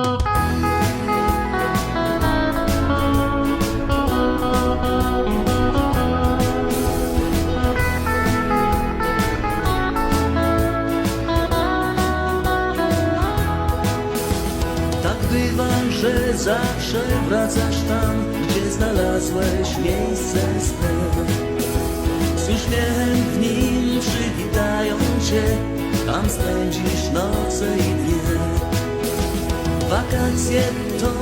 Tak że zawsze wracasz tam, gdzie znalazłeś miejsce swe. Z uśmiechem w nim przywitają cię, tam spędzisz noce i dnie. Wakacje to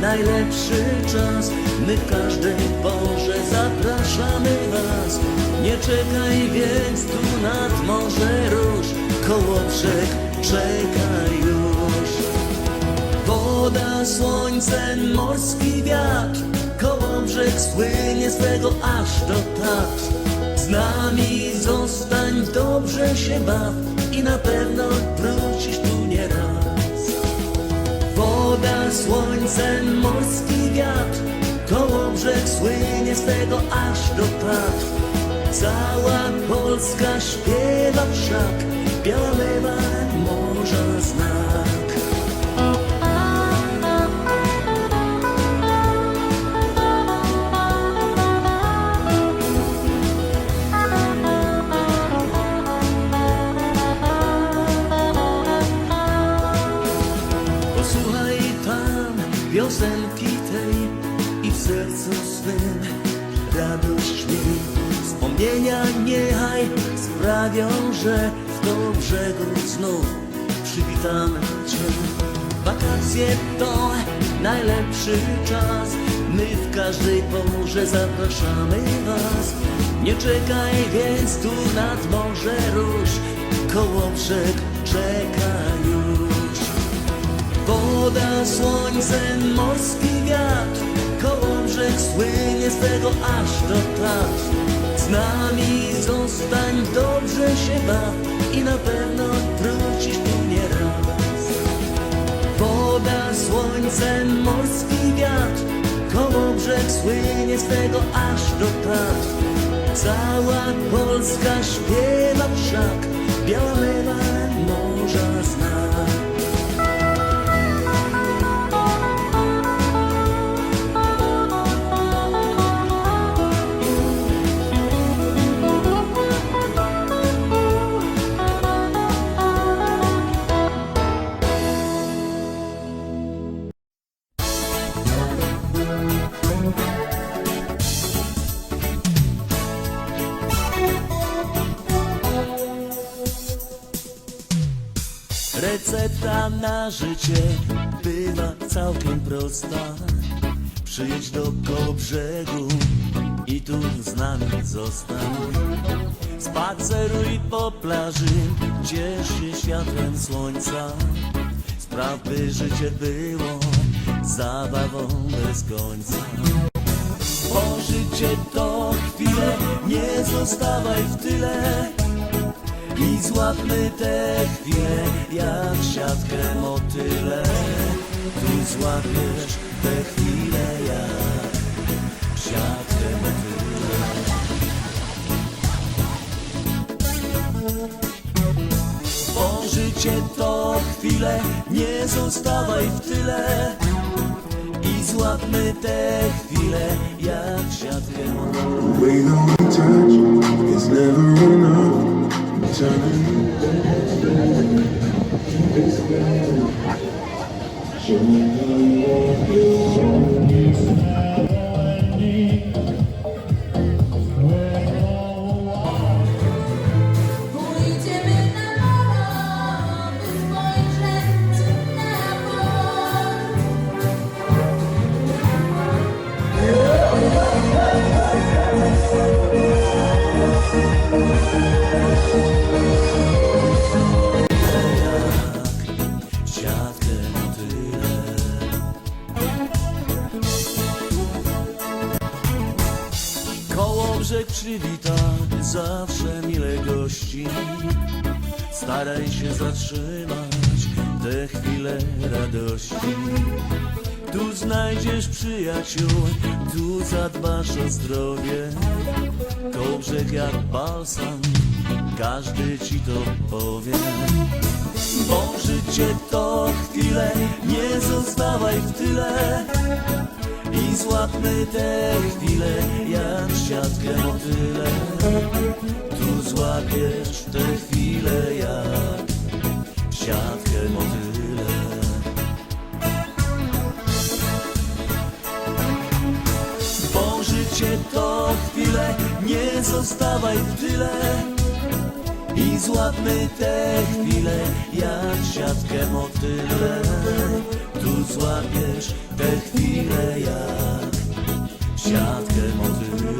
najlepszy czas, my w każdej porze zapraszamy was. Nie czekaj więc tu nad morze róż, koło brzeg czekaj już. Woda, słońce, morski wiatr. Koło brzeg spłynie z tego aż do Tatr. Z nami zostań, dobrze się baw. I na pewno Woda, słońce, morski wiatr. Koło brzeg słynie z tego aż do Tatr Cała Polska śpiewa wszak Biała piosenki tej i w sercu swym radość miej. Wspomnienia niechaj sprawią, że w koło brzegu znów przywitamy Cię. Wakacje to najlepszy czas, my w każdej porze zapraszamy Was. Nie czekaj więc tu nad morze róż, koło brzeg czeka już. Woda, słońce, morski wiatr. Koło brzeg słynie z tego aż do Tatr Z nami zostań, dobrze się baw I na pewno wrócisz tu nie raz. Woda, słońce, morski wiatr. Koło brzeg słynie z tego aż do Tatr Cała Polska śpiewa wszak Biała Recepta na życie bywa całkiem prosta. Przyjedź do koło brzegu i tu z nami zostań. Spaceruj po plaży, ciesz się światłem słońca. Spraw, by życie było zabawą bez końca. Bo życie to chwile, nie zostawaj w tyle. I złapmy te chwile jak siatkę motyle Tu złapiesz te chwile jak siatkę motyle Bo życie to chwile, nie zostawaj w tyle. I złapmy te chwile jak siatkę motyle time. This. Show me. Przywita zawsze mile gości. Staraj się zatrzymać te chwile radości. Tu znajdziesz przyjaciół, tu zadbasz o zdrowie. Koło brzeg jak balsam, każdy ci to powie. Bo życie to chwile, nie zostawaj w tyle I złapmy te chwile, jak siatkę motyle Tu złapiesz te chwile, jak siatkę motyle Bo życie to chwile, nie zostawaj w tyle i złapmy te chwile, jak siatkę motyle. Tu złapiesz te chwile, jak siatkę motyle.